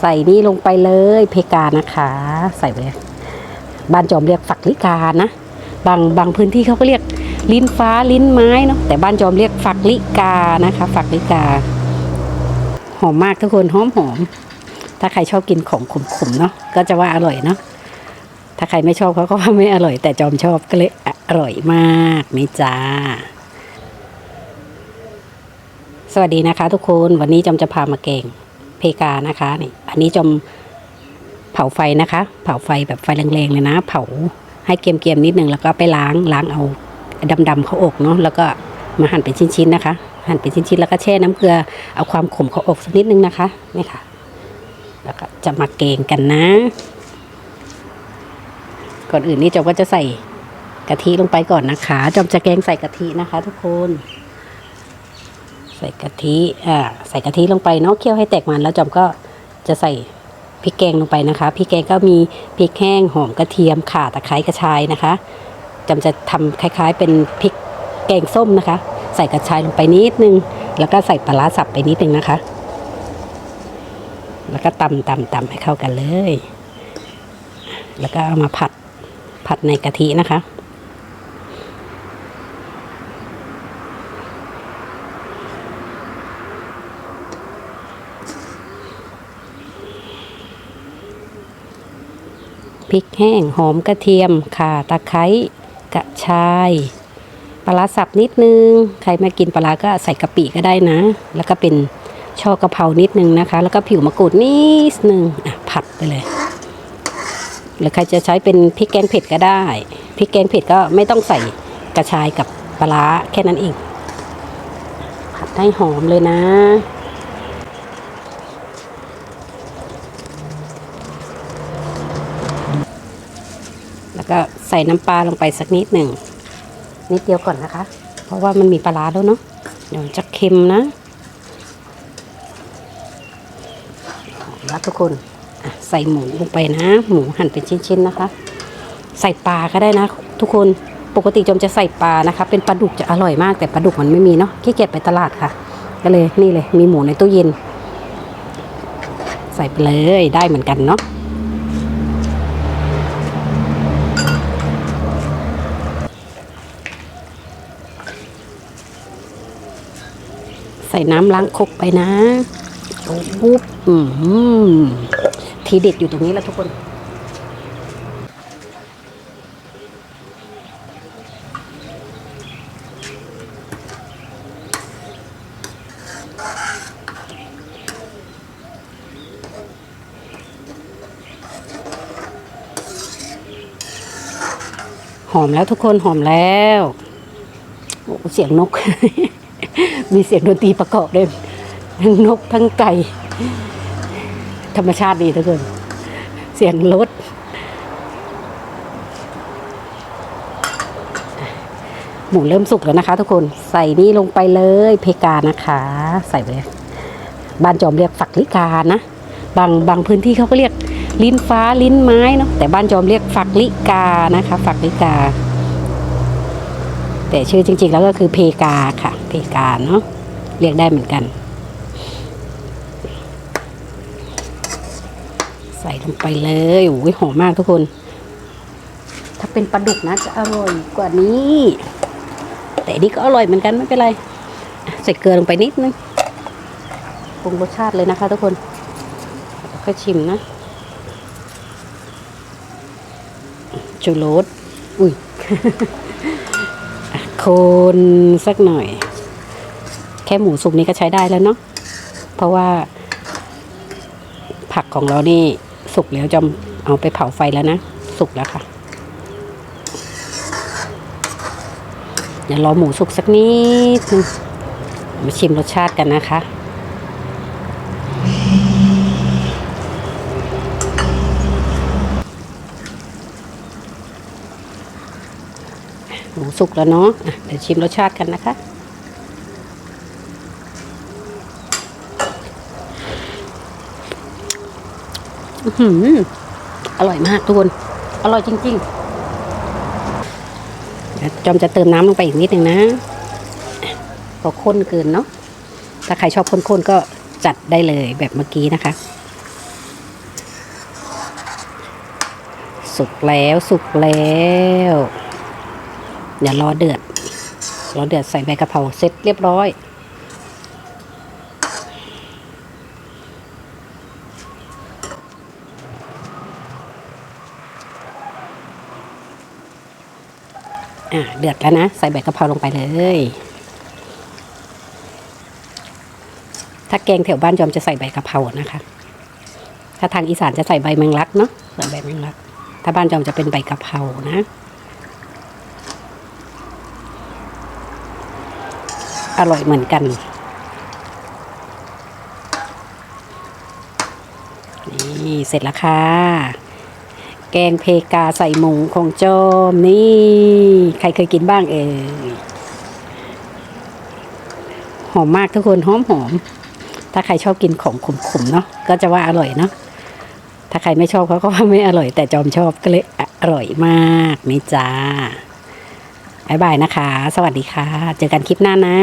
ใส่นี่ลงไปเลยเพกานะคะ ใส่ไปเลยบ้านจอมเรียกฝักลิกานะบางบางพื้นที่เขาก็เรียกลิ้นฟ้าลิ้นไม้เนาะแต่บ้านจอมเรียกฝักลิกานะคะ ฝักลิกา หอมมากทุกคนหอมหอมถ้าใครชอบกินของขมๆเนาะก็จะว่าอร่อยเนาะถ้าใครไม่ชอบเขาก็ว่าไม่อร่อย แต่จอมชอบก็เลยอร่อยมากนี่จ้าสวัสดีนะคะทุกคนวันนี้จอมจะพามาแกง เพกานะคะนี่อันนี้จอมเผาไฟนะคะ เผาไฟแบบไฟแรงๆเลยนะ เผาให้เกรียมๆนิดนึงแล้วก็ไปล้างล้างเอาดำๆเขาอกเนาะแล้วก็มาหั่นเป็นชิ้นๆนะคะ หั่นเป็นชิ้นๆแล้วก็แช่น้ำเกลือเอาความขมเขาอกสักนิดนึงนะคะนี่ค่ะ แล้วก็จะมาแกงกันนะ ก่อนอื่นนี่จอมก็จะใส่กะทิลงไปก่อนนะคะจอมจะแกงใส่กะทินะคะ ทุกคน ใส่กะทิอ่าใส่กะทิลงไปเนาะเคี่ยวให้แตกมันแล้วจอมก็จะใส่พริกแกงลงไปนะคะพริกแกงก็มีพริกแห้งหอมกระเทียมข่าตะไคร้กระชายนะคะจอมจะทำคล้ายๆ เป็นพริกแกงส้มนะคะ ใส่กระชายลงไปนิดนึง แล้วก็ใส่ปลาร้าสับไปนิดนึงนะคะ แล้วก็ตำตำตำให้เข้ากันเลย แล้วก็เอามาผัดผัดในกะทินะคะ พริกแห้ง หอมกระเทียม ข่าตะไคร้กระชายปลาร้าสับนิดนึง ใครไม่กินปลาร้าก็ใส่กะปิก็ได้นะ แล้วก็เป็นช่อกระเพรานิดนึงนะคะ แล้วก็ผิวมะกรูดนิดนึงอะผัดไปเลย หรือใครจะใช้เป็นพริกแกงเผ็ดก็ได้พริกแกงเผ็ดก็ไม่ต้องใส่กระชายกับปลาร้าแค่นั้นเองผัดให้หอมเลยนะ แล้ว ก็ใส่น้ำปลาลงไปสักนิดหนึ่งนิดเดียวก่อนนะคะ เพราะว่ามันมีปลาร้าแล้วเนาะเดี๋ยวจะเค็มนะแล้วทุกคนใส่หมูลงไปนะ หมูหั่นเป็นชิ้นๆนะคะ ใส่ปลาก็ได้นะ ทุกคนปกติจอมจะใส่ปลานะคะ เป็นปลาดุกจะอร่อยมากแต่ปลาดุกมันไม่มีเนาะขี้เกียจไปตลาดค่ะ ก็เลยนี่เลยมีหมูในตู้เย็น ใส่ไปเลยได้เหมือนกันเนาะ ส่น้ำล้างครกไปนะโอ้ปุ๊บอืมทีเด็ดอยู่ตรงนี้แหละทุกคน หอมแล้วทุกคนหอมแล้ว โอ้เสียงนก มีเสียงดนตรีประกอบด้วยทั้งนกทั้งไก่ ธรรมชาติดีทุกคน เสียงรถหมูเริ่มสุกแล้วนะคะ ทุกคนใส่นี่ลงไปเลยเพกานะคะ ใส่ไปเลยบ้านจอมเรียกฝักลิกานะบางบางพื้นที่เขาก็เรียกลิ้นฟ้าลิ้นไม้เนาะแต่บ้านจอมเรียกฝักลิกานะคะ ฝักลิกา แต่ชื่อจริง ๆ แล้วก็คือเพกาค่ะ เพกาเนาะเรียกได้เหมือนกัน ใส่ลงไปเลยโอ้ยหอมมากทุกคน ถ้าเป็นปลาดุกนะจะอร่อยกว่านี้ แต่นี่ก็อร่อยเหมือนกันไม่เป็นไร ใส่เกลือลงไปนิดนึงปรุงรสชาติเลยนะคะ ทุกคนแล้วค่อยชิมนะจูโรสอุ้ย คนสักหน่อย แค่หมูสุกนี้ก็ใช้ได้แล้วเนาะเพราะว่า ผักของเรานี่สุกแล้วจะเอาไปเผาไฟแล้วนะสุกแล้วค่ะเดี๋ยวรอหมูสุกสักนิดนึงมาชิมรสชาติกันนะคะ งสุกแล้วเนาะเดี๋ยวชิมรสชาติกันนะคะอืมอร่อยมากทุกคน อร่อยจริงๆ จอมจะเติมน้ำลงไปอีกนิดหนึ่งนะพอข้นเกินเนาะ ถ้าใครชอบข้นๆก็จัดได้เลยแบบเมื่อกี้นะคะ สุกแล้วสุกแล้ว เดี๋ยวรอเดือด รอเดือดใส่ใบกะเพราเสร็จเรียบร้อยอะเดือดแล้วนะ ใส่ใบกะเพราลงไปเลย ถ้าแกงแถวบ้านยอมจะใส่ใบกะเพรานะคะ ถ้าทางอีสานจะใส่ใบแมงลักเนาะใส่ใบแมงลัก ถ้าบ้านจอมจะเป็นใบกะเพรานะ อร่อยเหมือนกัน นี่เสร็จแล้วค่ะ แกงเพกาใส่หมูของโจม นี่ ใครเคยกินบ้างเอ่ยหอมมากทุกคนหอมหอม ถ้าใครชอบกินของขมๆเนาะก็จะว่าอร่อยเนาะถ้าใครไม่ชอบเขาก็ว่าไม่อร่อย แต่จอมชอบก็เลยอร่อยมากนี่จ้า บายบายนะคะ สวัสดีค่ะ เจอกันคลิปหน้านะ